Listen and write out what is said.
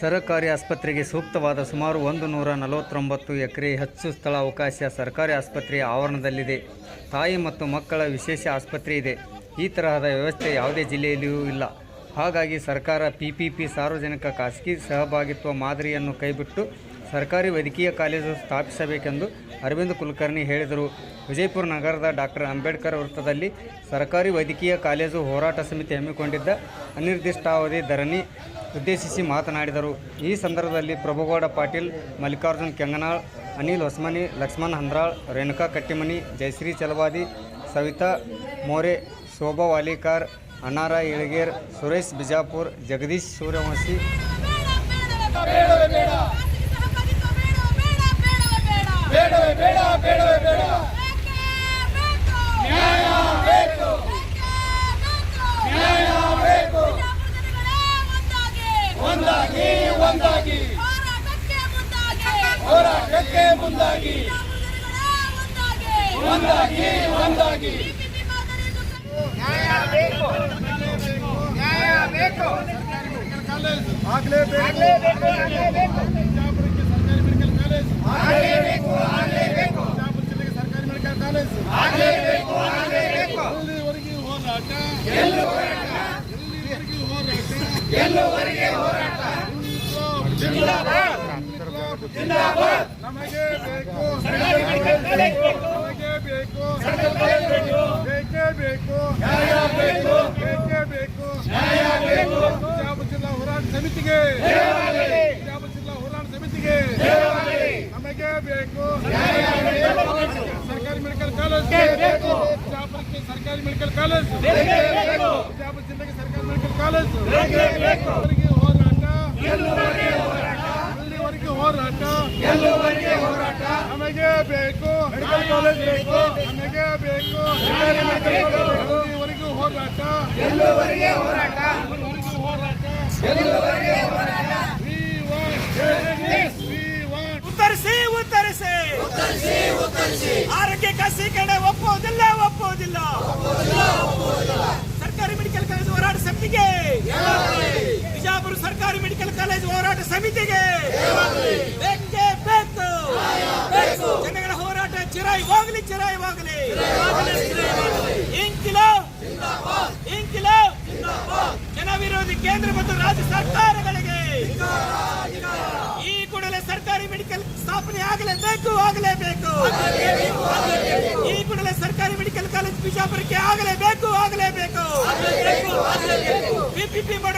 ಸರಕಾರಿ ಆಸ್ಪತ್ರೆಗೆ ಸೂಕ್ತವಾದ ಸುಮಾರು ಒಂದು ನೂರ ನಲವತ್ತೊಂಬತ್ತು ಎಕರೆ ಹೆಚ್ಚು ಸ್ಥಳ ಅವಕಾಶ ಸರ್ಕಾರಿ ಆಸ್ಪತ್ರೆಯ ಆವರಣದಲ್ಲಿದೆ. ತಾಯಿ ಮತ್ತು ಮಕ್ಕಳ ವಿಶೇಷ ಆಸ್ಪತ್ರೆ ಇದೆ. ಈ ತರಹದ ವ್ಯವಸ್ಥೆ ಯಾವುದೇ ಜಿಲ್ಲೆಯಲ್ಲಿಯೂ ಇಲ್ಲ. ಹಾಗಾಗಿ ಸರ್ಕಾರ ಪಿ ಪಿ ಪಿ ಸಾರ್ವಜನಿಕ ಖಾಸಗಿ ಸಹಭಾಗಿತ್ವ ಮಾದರಿಯನ್ನು ಕೈಬಿಟ್ಟು ಸರ್ಕಾರಿ ವೈದ್ಯಕೀಯ ಕಾಲೇಜು ಸ್ಥಾಪಿಸಬೇಕೆಂದು ಅರವಿಂದ್ ಕುಲಕರ್ಣಿ ಹೇಳಿದರು. ವಿಜಯಪುರ ನಗರದ ಡಾಕ್ಟರ್ ಅಂಬೇಡ್ಕರ್ ವೃತ್ತದಲ್ಲಿ ಸರ್ಕಾರಿ ವೈದ್ಯಕೀಯ ಕಾಲೇಜು ಹೋರಾಟ ಸಮಿತಿ ಹಮ್ಮಿಕೊಂಡಿದ್ದ ಅನಿರ್ದಿಷ್ಟಾವಧಿ ಧರಣಿ ಉದ್ದೇಶಿಸಿ ಮಾತನಾಡಿದರು. ಈ ಸಂದರ್ಭದಲ್ಲಿ ಪ್ರಭುಗೌಡ ಪಾಟೀಲ್, ಮಲ್ಲಿಕಾರ್ಜುನ್ ಕೆಂಗನಾಳ್, ಅನಿಲ್ ಹೊಸ್ಮನಿ, ಲಕ್ಷ್ಮಣ್ ಹಂದ್ರಾಳ್, ರೇಣುಕಾ ಕಟ್ಟಿಮನಿ, ಜಯಶ್ರೀ ಚಲವಾದಿ, ಸವಿತಾ ಮೋರೆ, ಶೋಭಾ ವಾಲಿಕಾರ್ ಅನಾರ ಇಳಗೇರ್, ಸುರೇಶ್ ಬಿಜಾಪುರ್, ಜಗದೀಶ್ ಸೂರ್ಯವಂಶಿ ಒಂದಾಗಿ ಒಂದಾಗಿ. ಹೋರಾಟಕ್ಕೆ ಮುಂದಾಗಿ. ಒಂದಾಗಿ ಒಂದಾಗಿ. ಬೇಕು. ಆಗಲೇಬೇಕು ಬಿಜಾಪುರಕ್ಕೆ ಸರ್ಕಾರಿ ಮೆಡಿಕಲ್ ಕಾಲೇಜ್ ಆಗಲೇಬೇಕು ಆಗಲೇಬೇಕು ಬಿಜಾಪುರ ಜಿಲ್ಲೆಗೆ ಸರ್ಕಾರಿ ಮೆಡಿಕಲ್ ಕಾಲೇಜ್ ಆಗಲೇಬೇಕು ಆಗಲೇಬೇಕು ಎಲ್ಲಿವರೆಗೆ ಹೋರಾಟ ಎಲ್ಲೂ ಹೋರಾಟ ಎಲ್ಲಿವರೆಗೆ ಹೋರಾಟ ಎಲ್ಲುವರೆಗೆ ಹೋರಾಟ ಜಿಂದಾಬಾದ್ ಜಿಂದಾಬಾದ್ ನಮಗೆ ಬೇಕು ನಮಗೆ ಬೇಕು ಬೇಕು ಬೇಕೇ ಬೇಕು ಬೇಕೇ ಬಿಜಾಪುರ ಜಿಲ್ಲಾ ಹೋರಾಟ ಸಮಿತಿಗೆ ಬಿಜಾಪುರ ಜಿಲ್ಲಾ ಹೋರಾಟ ಸಮಿತಿಗೆ ನಮಗೆ ಬೇಕು ಸರ್ಕಾರಿ ಮೆಡಿಕಲ್ ಕಾಲೇಜ್ ಬೇಕು. ಸರ್ಕಾರಿ ಮೆಡಿಕಲ್ ಕಾಲೇಜ್ ಜಿಲ್ಲೆಗೆ ಸರ್ಕಾರಿ ಮೆಡಿಕಲ್ ಕಾಲೇಜ್ ಬೇಕೇ ಬೇಕು ಅಲ್ಲಿವರೆಗೆ ಹೋರಾಟ ಎಲ್ಲುವರೆಗೆ ಹೋರಾಟ ಅಲ್ಲಿವರೆಗೆ ಹೋರಾಟ ಎಲ್ಲುವರೆಗೆ ಹೋರಾಟ ನಮಗೆ ಬೇಕು. ಮೆಡಿಕಲ್ ಕಾಲೇಜ್ ಬೇಕು. ನಮಗೆ ಬೇಕು. ಅಲ್ಲಿವರೆಗೂ ಹೋರಾಟ. ಎಲ್ಲುವರೆಗೆ ಹೋರಾಟ. ಅಲ್ಲಿವರೆಗೂ ಹೋರಾಟ. ಎಲ್ಲುವರೆಗೆ ಹೋರಾಟ. ಉತ್ತರಿಸಿ ಉತ್ತರಿಸಿ. ಉತ್ತರಿಸಿ ಉತ್ತರಿಸಿ. ಆರೋಗ್ಯ ಖಾಸಗೀಕರಣ ಒಪ್ಪುವುದಿಲ್ಲ ಒಪ್ಪುವುದಿಲ್ಲ. ಸರ್ಕಾರಿ ಮೆಡಿಕಲ್ ಕಾಲೇಜ್ ಹೋರಾಟ ಸಮಿತಿಗೆ. ಬಿಜಾಪುರ ಸರ್ಕಾರಿ ಮೆಡಿಕಲ್ ಕಾಲೇಜ್ ಹೋರಾಟ ಸಮಿತಿಗೆ ಬೇಕೇ ಬೇಕು ಜನಗಳ ಹೋರಾಟ ಚಿರಾಯಿ ಹೋಗಲಿ ಚಿರಾಯಿ ಹೋಗಲಿ ಇಂಕಿಲೋ ಇಂಕಿಲೋ ಜನ ವಿರೋಧಿ ಕೇಂದ್ರ ಮತ್ತು ರಾಜ್ಯ ಸರ್ಕಾರಗಳಿಗೆ. ಈ ಕೂಡಲೇ ಸರ್ಕಾರಿ ಮೆಡಿಕಲ್ ಸ್ಥಾಪನೆ ಆಗಲೇಬೇಕು ಆಗಲೇಬೇಕು. ಈ ಕೂಡಲೇ ಸರ್ಕಾರಿ ಮೆಡಿಕಲ್ ಕಾಲೇಜ್ ಬಿಜಾಪುರಕ್ಕೆ ಆಗಲೇಬೇಕು ಆಗಲೇಬೇಕು. ಬಿಪಿಪಿ ಬಡ